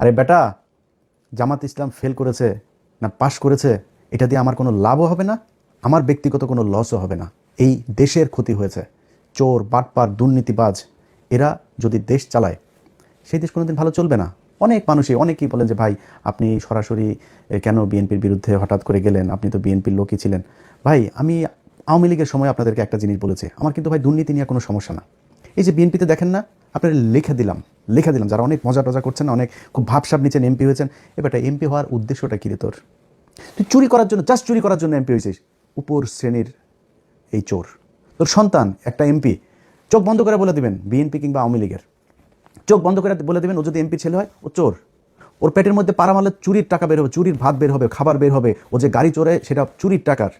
আরে বেটা, জামাত ইসলাম ফেল করেছে না পাশ করেছে, এটা দিয়ে আমার কোনো লাভও হবে না, আমার ব্যক্তিগত কোনো লসও হবে না। এই দেশের ক্ষতি হয়েছে, চোর, বাটপার, দুর্নীতিবাজ, এরা যদি দেশ চালায়, সেই দেশ কোনোদিন ভালো চলবে না। অনেক মানুষই, অনেকেই বলেন যে, ভাই, আপনি সরাসরি কেন বিএনপির বিরুদ্ধে হঠাৎ করে গেলেন? আপনি তো বিএনপির লোকই ছিলেন। ভাই, আমি আওয়ামী লীগের সময় আপনাদেরকে একটা জিনিস বলেছি, আমার কিন্তু ভাই দুর্নীতি নিয়ে কোনো সমস্যা না। এই যে বিএনপিতে দেখেন না আপনার লিখে দিলাম লিখে দিলাম। যারা অনেক মজা টজা করছেন, অনেক খুব ভাবসাব নিচ্ছেন এমপি হয়েছেন এবারটা এমপি হওয়ার উদ্দেশ্যটা কী রে তোর? তুই চুরি করার জন্য জাস্ট চুরি করার জন্য এমপি হয়েছিস। উপর শ্রেণির এই চোর। তোর সন্তান, একটা এমপি, চোখ বন্ধ করে বলে দিবেন, বিএনপি কিংবা আওয়ামী লীগের। চোখ বন্ধ করে বলে দেবেন, ও যদি এমপি ছেলে হয়, ও চোর। ওর পেটের মধ্যে পাড়া চুরির টাকা বের হবে, চুরির ভাত বের হবে, খাবার বের হবে, ও যে গাড়ি চোরে সেটা চুরির টাকার।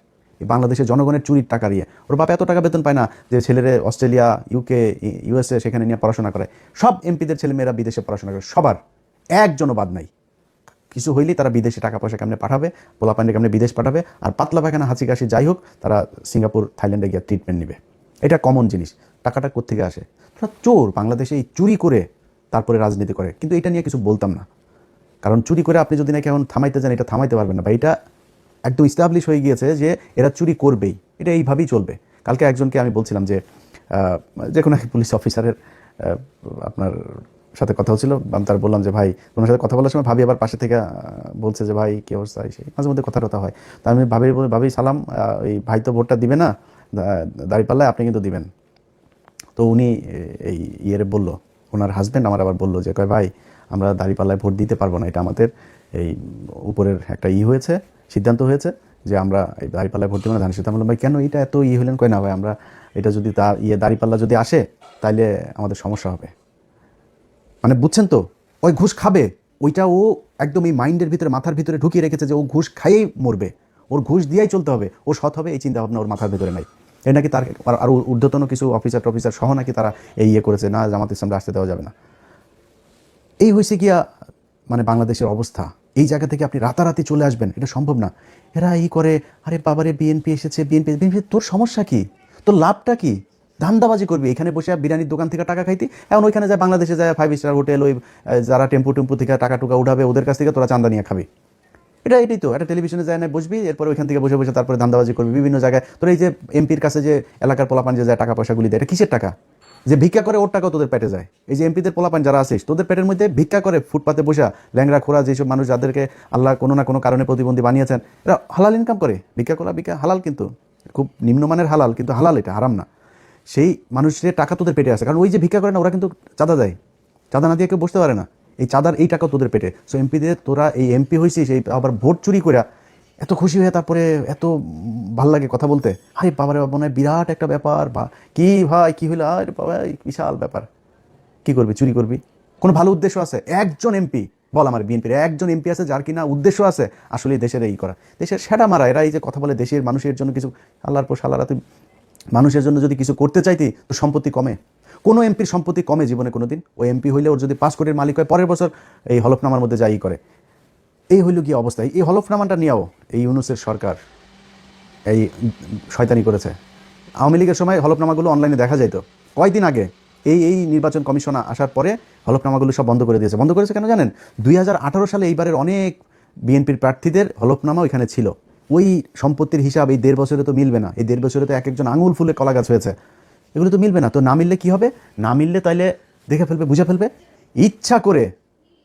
বাংলাদেশের জনগণের চুরির টাকা দিয়ে। ওর বাবা এত টাকা বেতন পায় না যে ছেলেরে অস্ট্রেলিয়া ইউকে ইউএসএ সেখানে নিয়ে পড়াশোনা করে। সব এমপিদের ছেলেমেয়েরা বিদেশে পড়াশোনা করে। সবার একজনও বাদ নাই। কিছু হইলেই তারা বিদেশে টাকা পয়সা কেমনে পাঠাবে পোলা পান্ডে কেমনে বিদেশ পাঠাবে, আর পাতলা পায়খানা হাঁচি কাশি যাই হোক, তারা সিঙ্গাপুর, থাইল্যান্ডে গিয়ে ট্রিটমেন্ট নেবে। এটা কমন জিনিস। টাকাটা কোত্থেকে আসে? তারা চোর। বাংলাদেশে এই চুরি করে তারপরে রাজনীতি করে। কিন্তু এটা নিয়ে কিছু বলতাম না। কারণ চুরি করে আপনি যদি নাকি এখন থামাইতে যান এটা থামাইতে পারবেন না। বা এটা একদম ইস্টাবলিশ হয়ে গিয়েছে যে এরা চুরি করবেই। এটা এইভাবেই চলবে। কালকে একজনকে আমি বলছিলাম যে যে কোনো এক পুলিশ অফিসারের আপনার সাথে কথা হচ্ছিল। আমি তার বললাম যে, ভাই, তোমার সাথে কথা বলার সময় ভাবি আবার পাশে থেকে বলছে যে, ভাই, কী অবস্থা? সেই। মাঝে মধ্যে কথা টথা হয়। তা আমি ভাবি ভাবি, সালাম এই ভাই তো ভোটটা দিবে না দাঁড়িপাল্লায় আপনি কিন্তু দিবেন। তো উনি এই ইয়ের বলল, ওনার হাজব্যান্ড আমার আবার বলল যে, কয় ভাই, আমরা দাঁড়িপাল্লায় ভোট দিতে পারব না, এটা আমাদের এই উপরের একটা ই হয়েছে, সিদ্ধান্ত হয়েছে যে আমরা এই দাঁড়িপাল্লায় ভর্তি দেবো না। ধান সিদ্ধান্ত বললাম ভাই, কেন এটা এত ইয়ে হলেন? কয়, না, ভাই, আমরা এটা যদি তার ইয়ে দাঁড়িপাল্লা যদি আসে তাহলে আমাদের সমস্যা হবে। মানে বুঝছেন তো, ওই ঘুষ খাবে, ওইটা ও একদম এই মাইন্ডের ভিতরে, মাথার ভিতরে ঢুকিয়ে রেখেছে যে ও ঘুষ খাইয়েই মরবে। ওর ঘুষ দিয়েই চলতে হবে, ও সৎ হবে, এই চিন্তা ভাবনা ওর মাথার ভিতরে নাই। এই নাকি তার আর- আরও ঊর্ধ্বতন কিছু অফিসার টফিসার সহ নাকি তারা এই ইয়ে করেছে, না, জামাত ইসলামরা আসতে দেওয়া যাবে না। এই হয়েছে গিয়া মানে বাংলাদেশের অবস্থা। এই জায়গা থেকে আপনি রাতারাতি চলে আসবেন, এটা সম্ভব না। এরা এই করে, আরে বাবারে বিএনপি এসেছে বিএনপি বিএনপি তোর সমস্যা কি? তোর লাভটা কি? ধান্দাবাজি করবি, এখানে বসে বিরিয়ানির দোকান থেকে টাকা খাইতি? এখন ওইখানে যায়, বাংলাদেশে যায় ফাইভ স্টার হোটেল ওই যারা টেম্পু টেম্পু থেকে টাকা টুকা উঠাবে, ওদের কাছ থেকে তোরা চান্দা নিয়ে খাবি। এটা এটাই তো একটা টেলিভিশনে যায় না, বসবি, এরপরে ওইখান থেকে বসে বসে তারপরে ধান্দাবাজি করবি। বিভিন্ন জায়গায়, তোর এই যে এমপির কাছে যে এলাকার পোলাপান যে যায়, টাকা পয়সাগুলি দেয়, এটা কিসের টাকা? যে ভিক্ষা করে ওর টাকাও তোদের পেটে যায়। এই যে এমপিদের পোলাপান যারা আছিস, তোদের পেটের মধ্যে ভিক্ষা করে ফুটপাতে বসা ল্যাংরা খোরা যেসব মানুষ যাদেরকে আল্লাহ কোনো না কোনো কারণে প্রতিবন্ধী বানিয়েছেন, এরা হালাল ইনকাম করে। ভিক্ষা করা ভিক্ষা হালাল কিন্তু, খুব নিম্নমানের হালাল, কিন্তু হালাল এটা, হারাম না। সেই মানুষের টাকা তোদের পেটে আসে কারণ ওই যে ভিক্ষা করে না, ওরা কিন্তু চাঁদা দেয়। চাঁদা না দিয়ে কেউ বসতে পারে না। এই চাঁদার এই টাকা তোদের পেটে। সো এমপিদের তোরা এই এমপি হয়েছিস এই আবার ভোট চুরি করে এত খুশি হয়ে তারপরে এত ভালো লাগে কথা বলতে। হাই বাবারে, মনে হয় বিরাট একটা ব্যাপার, বা কি ভাই, কি হইল? আরে বাবা বিশাল ব্যাপার। কি করবি, চুরি করবি? কোনো ভালো উদ্দেশ্য আছে? একজন এমপি, বল আমার বিএনপির, একজন এমপি আছে যার কিনা উদ্দেশ্য আছে আসলে দেশের এই করা। দেশের সেটা মারা, এরা এই যে কথা বলে দেশের মানুষের জন্য কিছু, আল্লাহর পর সালারা তুই মানুষের জন্য যদি কিছু করতে চাইতি, তো সম্পত্তি কমে। কোনো এমপির সম্পত্তি কমে জীবনে কোনো দিন ওই এমপি হইলে ওর যদি পাঁচ কোটির মালিক হয়, পরের বছর এই হলফনামার মধ্যে যাই করে। এই হইল কি অবস্থা। এই হলফনামাটা নিয়েও এই ইউনুসের সরকার। এই শয়তানি করেছে। আওয়ামী লীগের সময় হলফনামাগুলো অনলাইনে দেখা যেত কয়দিন আগে এই এই নির্বাচন কমিশন আসার পরে হলফনামাগুলো সব বন্ধ করে দিয়েছে। বন্ধ করেছে কেন জানেন? দুই হাজার আঠারো সালে এইবারের অনেক বিএনপির প্রার্থীদের হলফনামা ওইখানে ছিল। ওই সম্পত্তির হিসাব এই দেড় বছরে তো মিলবে না। এই দেড় বছরে তো এক একজন আঙুল ফুলে কলা গাছ হয়েছে। এগুলো তো মিলবে না। তো না মিললে কি হবে? না মিললে তাইলে দেখে ফেলবে, বুঝে ফেলবে? ইচ্ছা করে,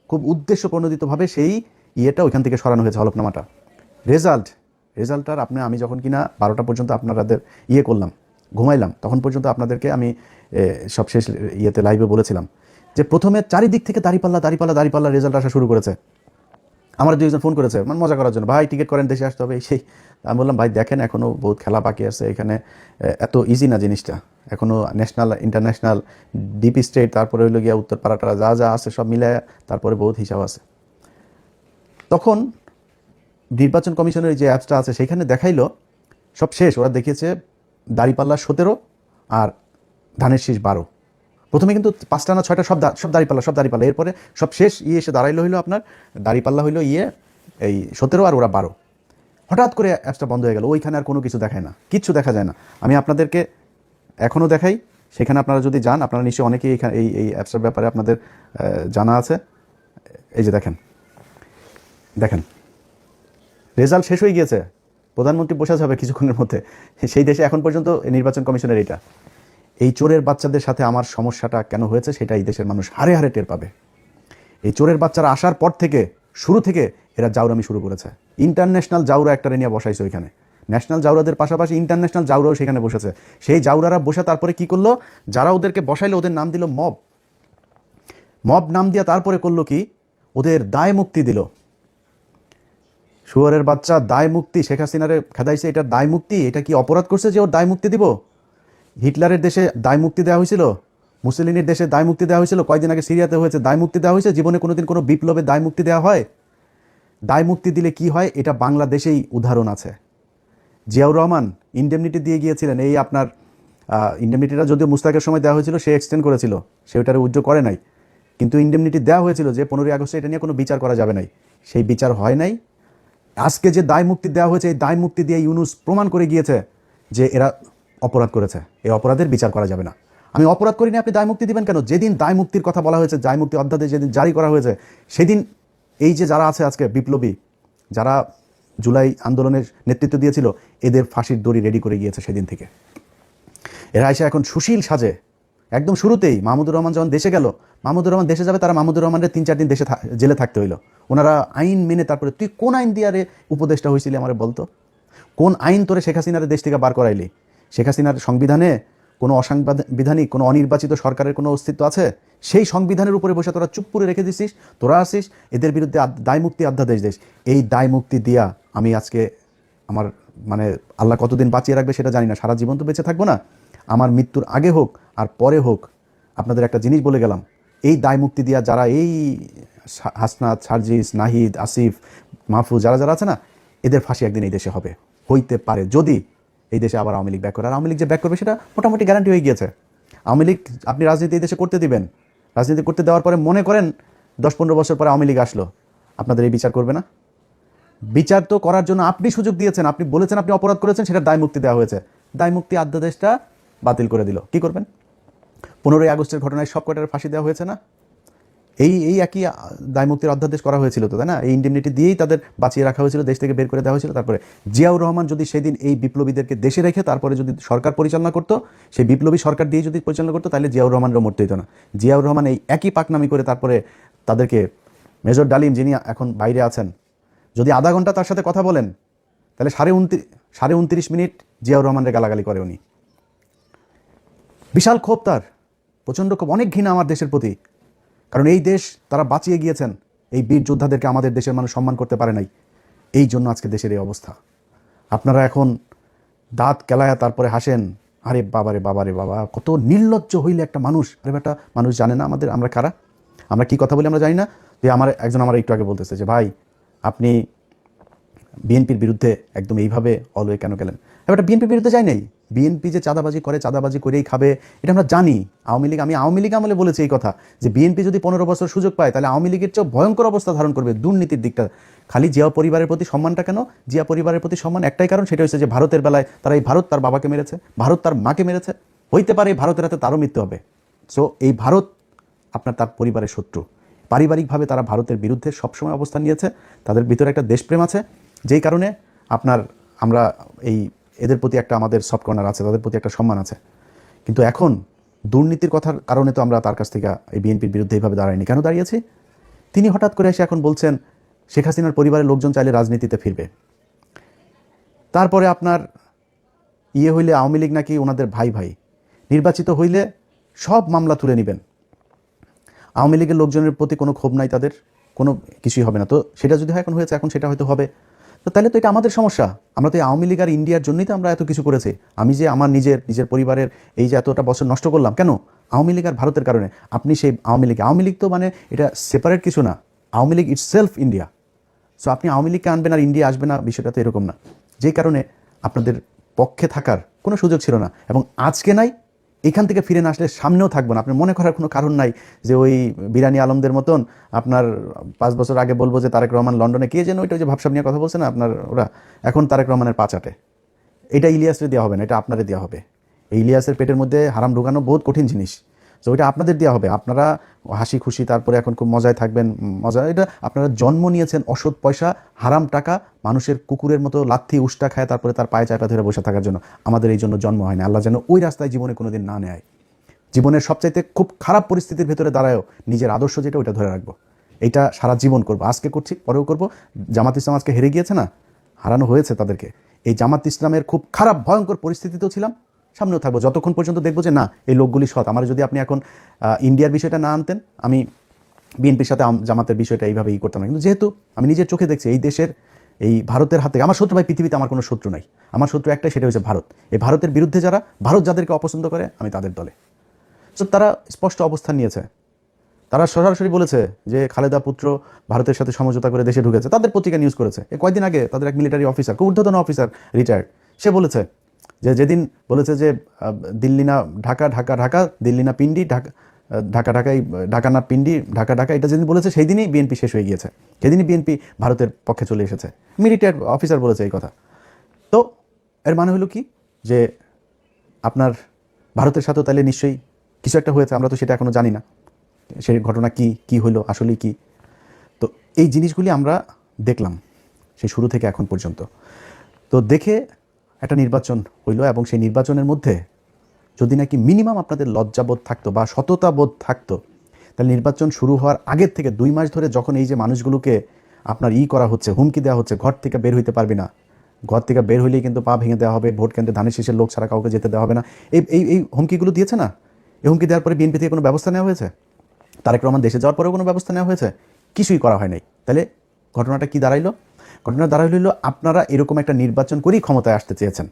খুব উদ্দেশ্য প্রণোদিতভাবে সেই ইয়েটা ওইখান থেকে সরানো হয়েছে হলফনামাটা। রেজাল্ট রেজাল্টটার আপনি, আমি যখন কিনা বারোটা পর্যন্ত আপনাদের ইয়ে করলাম, ঘুমাইলাম, তখন পর্যন্ত আপনাদেরকে আমি সব শেষ ইয়েতে লাইভে বলেছিলাম যে প্রথমে চারিদিক থেকে দাঁড়িপাল্লা দাঁড়িপাল্লা দাঁড়িপাল্লা রেজাল্ট আসা শুরু করেছে। আমার দুইজন ফোন করেছে মানে মজা করার জন্য, ভাই টিকিট করেন, দেশে আসতে হবে। সেই, আমি বললাম, ভাই, দেখেন এখনও বহুত খেলা বাকি আছে এখানে। এত ইজি না জিনিসটা। এখনও ন্যাশনাল ইন্টারন্যাশনাল ডিপ স্টেট তারপরে হইল গিয়া উত্তরপাড়াটারা যা যা আছে সব মিলে তারপরে বহুত হিসাব আছে। তখন নির্বাচন কমিশনের যে অ্যাপসটা আছে সেখানে দেখাইলো, সব শেষ, ওরা দেখিয়েছে দাড়িপাল্লা সতেরো আর ধানের শীষ বারো। প্রথমে কিন্তু পাঁচটা না ছয়টা সব সব দাড়িপাল্লা সব দাড়িপাল্লা। এরপরে সব শেষ ইয়ে এসে দাঁড়াইলো হইল আপনার, দাড়িপাল্লা হইল ইয়ে এই সতেরো আর ওরা বারো। হঠাৎ করে অ্যাপসটা বন্ধ হয়ে গেল, ওইখানে আর কোনো কিছু দেখায় না, কিচ্ছু দেখা যায় না। আমি আপনাদেরকে এখনও দেখাই, সেখানে আপনারা যদি যান, আপনারা নিশ্চয়ই অনেকেই এখানে এই এই অ্যাপসের ব্যাপারে আপনাদের জানা আছে। এই যে দেখেন দেখেন, রেজাল্ট শেষ হয়ে গিয়েছে, প্রধানমন্ত্রী বসে যাবে কিছুক্ষণের মধ্যে, সেই দেশে এখন পর্যন্ত নির্বাচন কমিশনের এটা এই চোরের বাচ্চাদের সাথে আমার সমস্যাটা কেন হয়েছে সেটা এই দেশের মানুষ হারে হারে টের পাবে। এই চোরের বাচ্চারা আসার পর থেকে, শুরু থেকে এরা জাউরামি শুরু করেছে। ইন্টারন্যাশনাল জাউরা একটা নিয়ে বসাইছে ওইখানে। ন্যাশনাল জাউরাদের পাশাপাশি ইন্টারন্যাশনাল জাউরাও সেখানে বসেছে। সেই জাউরারা বসে তারপরে কি করল? যারা ওদেরকে বসাইলো, ওদের নাম দিল মব। মব নাম দিয়ে তারপরে করল কি? ওদের দায় মুক্তি দিল। শুয়ারের বাচ্চা দায় মুক্তি শেখ হাসিনারে খেদাইছে, এটা দায় মুক্তি? এটা কি অপরাধ করছে যে ওর দায় মুক্তি দিব? হিটলারের দেশে দায় মুক্তি দেওয়া হয়েছিল? মুসলিনের দেশে দায় মুক্তি দেওয়া হয়েছিল? কয়দিন আগে সিরিয়াতে হয়েছে, দায় মুক্তি দেওয়া হয়েছে? জীবনে কোনোদিন কোনো বিপ্লবে দায় মুক্তি দেওয়া হয়? দায় মুক্তি দিলে কি হয়? এটা বাংলাদেশেই উদাহরণ আছে। জিয়াউর রহমান ইন্ডেমনিটি দিয়ে গিয়েছিলেন। এই আপনার ইন্ডেমনিটিটা যদিও মুস্তাকের সময় দেওয়া হয়েছিল, সে এক্সটেন্ড করেছিল। সে ওটার উজ্জ্ব করে নাই। কিন্তু ইন্ডেমনিটি দেওয়া হয়েছিল যে, পনেরোই আগস্টে এটা নিয়ে কোনো বিচার করা যাবে নাই। সেই বিচার হয় নাই। আজকে যে দায় মুক্তি দেওয়া হয়েছে, এই দায় মুক্তি দিয়ে ইউনুস প্রমাণ করে গিয়েছে যে এরা অপরাধ করেছে। এই অপরাধের বিচার করা যাবে না। আমি অপরাধ করিনি, আপনি দায় মুক্তি দিবেন কেন? যেদিন দায় মুক্তির কথা বলা হয়েছে, দায় মুক্তি অধ্যাদেশ যেদিন জারি করা হয়েছে, সেদিন এই যে যারা আছে আজকে বিপ্লবী, যারা জুলাই আন্দোলনের নেতৃত্ব দিয়েছিল, এদের ফাঁসির দড়ি রেডি করে গিয়েছে সেদিন থেকে। এরা এসে এখন সুশীল সাজে একদম শুরুতেই মাহমুদুর রহমান যখন দেশে গেল, মাহমুদুর রহমান দেশে যাবে, তারা মাহমুদুর রহমানের তিন, চার দিন দেশে জেলে থাকতে হইল। ওনারা আইন মেনে তারপরে তুই কোন আইন দিয়ে আরে উপদেশটা হয়েছিলি আমার বলতো? কোন আইন তোরে শেখ হাসিনার দেশ থেকে বার করাইলি? শেখ হাসিনার সংবিধানে কোনো অসাংবিধানিক, কোনো অনির্বাচিত সরকারের কোনো অস্তিত্ব আছে? সেই সংবিধানের উপরে বসে তোরা চুপ করে রেখে দিছিস, তোরা আসিস, এদের বিরুদ্ধে আদ- দায় মুক্তি অধ্যাদেশ দেশ এই দায় মুক্তি দিয়া আমি আজকে আমার মানে আল্লাহ কতদিন বাঁচিয়ে রাখবে সেটা জানি না, সারা জীবন তো বেঁচে থাকব না। আমার মৃত্যুর আগে হোক আর পরে হোক, আপনাদের একটা জিনিস বলে গেলাম। এই দায় মুক্তি দিয়া যারা এই হাসনাত, সার্জিস, নাহিদ, আসিফ, মাহফুজ, যারা যারা আছে না, এদের ফাঁসি একদিন এই দেশে হবে। হইতে পারে যদি এই দেশে আবার আওয়ামী লীগ ব্যাক করে। আর আওয়ামী লীগ যে ব্যাক করবে সেটা মোটামুটি গ্যারান্টি হয়ে গিয়েছে। আওয়ামী লীগ, আপনি রাজনীতি এই দেশে করতে দিবেন। রাজনীতি করতে দেওয়ার পরে মনে করেন দশ পনেরো বছর পরে আওয়ামী লীগ আসলো। আপনাদের এই বিচার করবে না? বিচার তো করার জন্য আপনি সুযোগ দিয়েছেন। আপনি বলেছেন, আপনি অপরাধ করেছেন, সেটা দায় মুক্তি দেওয়া হয়েছে। দায় মুক্তি আধ্যাদেশটা বাতিল করে দিল। কি করবেন? পনেরোই আগস্টের ঘটনায় সব কটার ফাঁসি দেওয়া হয়েছে না? এই এই একই দায়মুক্তির অধ্যাদেশ করা হয়েছিল তো, তাই না? এই ইন্ডিমনিটি দিয়েই তাদের বাঁচিয়ে রাখা হয়েছিল, দেশ থেকে বের করে দেওয়া হয়েছিল। তারপরে জিয়াউর রহমান যদি সেদিন এই বিপ্লবীদেরকে দেশে রেখে তারপরে যদি সরকার পরিচালনা করতো, সেই বিপ্লবী সরকার দিয়ে যদি পরিচালনা করতো, তাহলে জিয়াউর রহমানেরও মরতে হতো না। জিয়াউর রহমান এই একই পাকনামি করে তারপরে তাদেরকে মেজর ডালিম যিনি এখন বাইরে আছেন, যদি আধা ঘণ্টা তার সাথে কথা বলেন, তাহলে সাড়ে উনত্রিশ সাড়ে উনত্রিশ মিনিট জিয়াউর রহমানের গালাগালি করে উনি। বিশাল ক্ষোভ তার, প্রচণ্ড ক্ষোভ, অনেক ঘৃণা আমার দেশের প্রতি। কারণ এই দেশ তারা বাঁচিয়ে গিয়েছেন। এই বীর যোদ্ধাদেরকে আমাদের দেশের মানুষ সম্মান করতে পারে নাই। এই জন্য আজকে দেশের এই অবস্থা। আপনারা এখন দাঁত কেলায়া তারপরে হাসেন, আরে বাবারে বাবারে বাবা কত নির্লজ্জ হইলে একটা মানুষ। আরে বেটা, মানুষ জানে না আমাদের, আমরা কারা? আমরা কি কথা বলি, আমরা জানি না। যে আমার, একজন আমার একটু আগে বলতেছে যে, ভাই, আপনি বিএনপির বিরুদ্ধে একদম এইভাবে অলওয়ে কেন গেলেন? এবার বিএনপির বিরুদ্ধে যাই নাই। বিএনপি যে চাঁদাবাজি করে, চাঁদাবাজি করেই খাবে, এটা আমরা জানি। আওয়ামী লীগ, আমি আওয়ামী লীগ আমলে বলেছি এই কথা, যে বিএনপি যদি পনেরো বছর সুযোগ পায়, তাহলে আওয়ামী লীগের চেয়েও ভয়ঙ্কর অবস্থা ধারণ করবে দুর্নীতির দিকটা। খালি জিয়া পরিবারের প্রতি সম্মানটা কেন? জিয়া পরিবারের প্রতি সম্মান একটাই কারণ, সেটা হচ্ছে যে ভারতের বেলায় তারা এই ভারত তার বাবাকে মেরেছে, ভারত তার মাকে মেরেছে। হইতে পারে ভারতের হাতে তারও মৃত্যু হবে। সো এই ভারত আপনার তার পরিবারের শত্রু। পারিবারিকভাবে তারা ভারতের বিরুদ্ধে সবসময় অবস্থান নিয়েছে। তাদের ভিতরে একটা দেশপ্রেম আছে। যেই কারণে আপনার, আমরা এই এদের প্রতি একটা আমাদের সফট কর্নার আছে, তাদের প্রতি একটা সম্মান আছে। কিন্তু এখন দুর্নীতির কথার কারণে তো আমরা তার কাছ থেকে এই বিএনপির বিরুদ্ধে এইভাবে দাঁড়াইনি কেন দাঁড়িয়েছি? তিনি হঠাৎ করে এসে এখন বলছেন, শেখ হাসিনার পরিবারের লোকজন চাইলে রাজনীতিতে ফিরবে। তারপরে আপনার ইয়ে হইলে আওয়ামী লীগ নাকি ওনাদের ভাই ভাই, নির্বাচিত হইলে সব মামলা তুলে নেবেন। আওয়ামী লীগের লোকজনের প্রতি কোনো ক্ষোভ নাই তাদের, কোনো কিছুই হবে না। তো সেটা যদি হয়, এখন হয়েছে, এখন সেটা হয়তো হবে। তো তাহলে তো এটা আমাদের সমস্যা। আমরা তো আওয়ামী লীগ আর ইন্ডিয়ার জন্যই তো আমরা এত কিছু করেছি। আমি যে আমার নিজের নিজের পরিবারের এই যে এতটা বছর নষ্ট করলাম, কেন? আওয়ামী লীগ আর ভারতের কারণে। আপনি সেই আওয়ামী লীগ আওয়ামী লীগ তো মানে এটা সেপারেট কিছু না। Awami League itself India so আপনি আওয়ামী লীগকে আনবেন আর ইন্ডিয়া আসবে না, বিষয়টা তো এরকম না। যেই কারণে আপনাদের পক্ষে থাকার কোনো সুযোগ ছিল না। এবং আজকে নাই এখান থেকে ফিরে না আসলে সামনেও থাকব না। আপনি মনে করার কোনো কারণ নাই যে ওই বিরানি আলমদের মতন আপনার পাঁচ বছর আগে বলব যে তারেক রহমান লন্ডনে কে যেন ওইটা ওই যে ভাবসাব নিয়ে কথা বলছে না আপনার ওরা, এখন তারেক রহমানের পাঁচ আটে এটা ইলিয়াসের দেওয়া হবে না, এটা আপনারে দেওয়া হবে। এই ইলিয়াসের পেটের মধ্যে হারাম ঢুকানো বহুত কঠিন জিনিস। তো ওইটা আপনাদের দেওয়া হবে। আপনারা হাসি, খুশি, তারপরে এখন খুব মজায় থাকবেন, মজা। এটা আপনারা জন্ম নিয়েছেন অসৎ পয়সা, হারাম টাকা, মানুষের কুকুরের মতো লাথি, উষ্টা খায়, তারপরে তার পায়ে চাপা ধরে বসে থাকার জন্য। আমাদের এই জন্য জন্ম হয় না। আল্লাহ যেন ওই রাস্তায় জীবনে কোনোদিন না নেয়। জীবনের সবচাইতে খুব খারাপ পরিস্থিতির ভেতরে দাঁড়ায়ও নিজের আদর্শ যেটা, ওইটা ধরে রাখব। এটা সারা জীবন করব। আজকে করছি, পরেও করব। জামাত ইসলাম আজকে হেরে গিয়েছে না? হারানো হয়েছে তাদেরকে। এই জামাত ইসলামের খুব খারাপ, ভয়ঙ্কর পরিস্থিতিতেও ছিলাম। সামনেও থাকব। যতক্ষণ পর্যন্ত দেখব যে না, এই লোকগুলি সৎ। আমার যদি আপনি এখন ইন্ডিয়ার বিষয়টা না আনতেন, আমি বিএনপির সাথে জামাতের বিষয়টা এইভাবে ই করতাম কিন্তু যেহেতু আমি নিজের চোখে দেখছি, এই দেশের, এই ভারতের হাতে আমার শত্রু ভাই পৃথিবীতে আমার কোনো শত্রু নাই। আমার শত্রু একটাই সেটা হচ্ছে ভারত। এই ভারতের বিরুদ্ধে যারা, ভারত যাদেরকে অপছন্দ করে, আমি তাদের দলে। তো তারা স্পষ্ট অবস্থান নিয়েছে। তারা সরাসরি বলেছে যে খালেদা পুত্র ভারতের সাথে সমঝোতা করে দেশে ঢুকেছে। তাদের পত্রিকা নিউজ করেছে। কয়েকদিন আগে তাদের এক মিলিটারি অফিসার ঊর্ধ্বতন অফিসার রিটায়ার্ড সে বলেছে যে যেদিন বলেছে যে দিল্লি না, ঢাকা ঢাকা ঢাকা, দিল্লি না পিন্ডি, ঢাকা ঢাকা, ঢাকাই, ঢাকা না পিন্ডি, ঢাকা ঢাকা, এটা যেদিন বলেছে সেই দিনই বিএনপি শেষ হয়ে গিয়েছে। সেদিনই বিএনপি ভারতের পক্ষে চলে এসেছে। মিলিটারি অফিসার বলেছে এই কথা। তো এর মানে হলো কি? যে আপনার ভারতের সাথেও তাহলে নিশ্চয়ই কিছু একটা হয়েছে, আমরা তো সেটা এখনও জানি না। সেই ঘটনা কি কি হলো, আসলেই কি? তো এই জিনিসগুলি আমরা দেখলাম, সেই শুরু থেকে এখন পর্যন্ত। তো দেখে একটা নির্বাচন হইল এবং সেই নির্বাচনের মধ্যে যদি নাকি মিনিমাম আপনাদের লজ্জাবোধ থাকতো বা সততাবোধ থাকতো, তাহলে নির্বাচন শুরু হওয়ার আগের থেকে দুই মাস ধরে যখন এই যে মানুষগুলোকে আপনার ই করা হচ্ছে, হুমকি দেওয়া হচ্ছে, ঘর থেকে বের হইতে পারবি না। ঘর থেকে বের হইলেই কিন্তু পা ভেঙে দেওয়া হবে, ভোট কেন্দ্রে ধানের শেষের লোক ছাড়া কাউকে যেতে দেওয়া হবে না। এই এই এই হুমকিগুলো দিয়েছে না? এই হুমকি দেওয়ার পরে বিএনপি থেকে কোনো ব্যবস্থা নেওয়া হয়েছে? তারেক রহমান দেশে যাওয়ার পরেও কোনো ব্যবস্থা নেওয়া হয়েছে? কিছুই করা হয় নাই। তাহলে ঘটনাটা কি দাঁড়াইলো? ঘটনা দাঁড়াইল হলো আপনারা এরকম একটা নির্বাচন করেই ক্ষমতায় আসতে চেয়েছেন।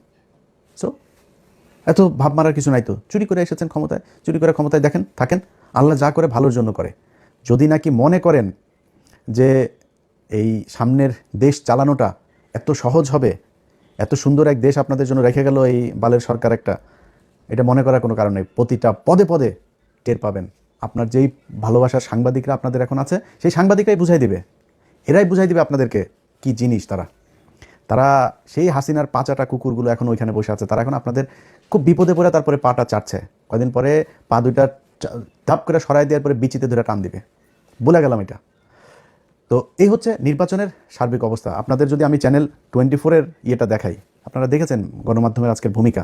সো এত ভাব মারার কিছু নাই তো। চুরি করে এসেছেন ক্ষমতায়, চুরি করে ক্ষমতায় দেখেন, থাকেন। আল্লাহ যা করে ভালোর জন্য করে। যদি নাকি মনে করেন যে এই সামনের দেশ চালানোটা এত সহজ হবে, এত সুন্দর এক দেশ আপনাদের জন্য রেখে গেল এই বালের সরকার একটা, এটা মনে করার কোনো কারণ নেই। প্রতিটা পদে পদে টের পাবেন। আপনার যেই ভালোবাসার সাংবাদিকরা আপনাদের এখন আছে, সেই সাংবাদিকরাই বুঝাই দিবে। এরাই বুঝাই দিবে আপনাদেরকে কি জিনিস তারা? তারা সেই হাসিনার পাঁচাটা কুকুরগুলো এখন ওইখানে বসে আছে। তারা এখন আপনাদের খুব বিপদে পড়ে তারপরে পাটা চাটছে। কয়দিন পরে পা দুইটা ধাপ করে সরাই দেওয়ার পরে বিচিতে ধরে টান দিবে। বলে গেলাম এটা। তো এই হচ্ছে নির্বাচনের সার্বিক অবস্থা। আপনাদের যদি আমি চ্যানেল টোয়েন্টি ফোরের ইয়েটা দেখাই, আপনারা দেখেছেন গণমাধ্যমের আজকের ভূমিকা।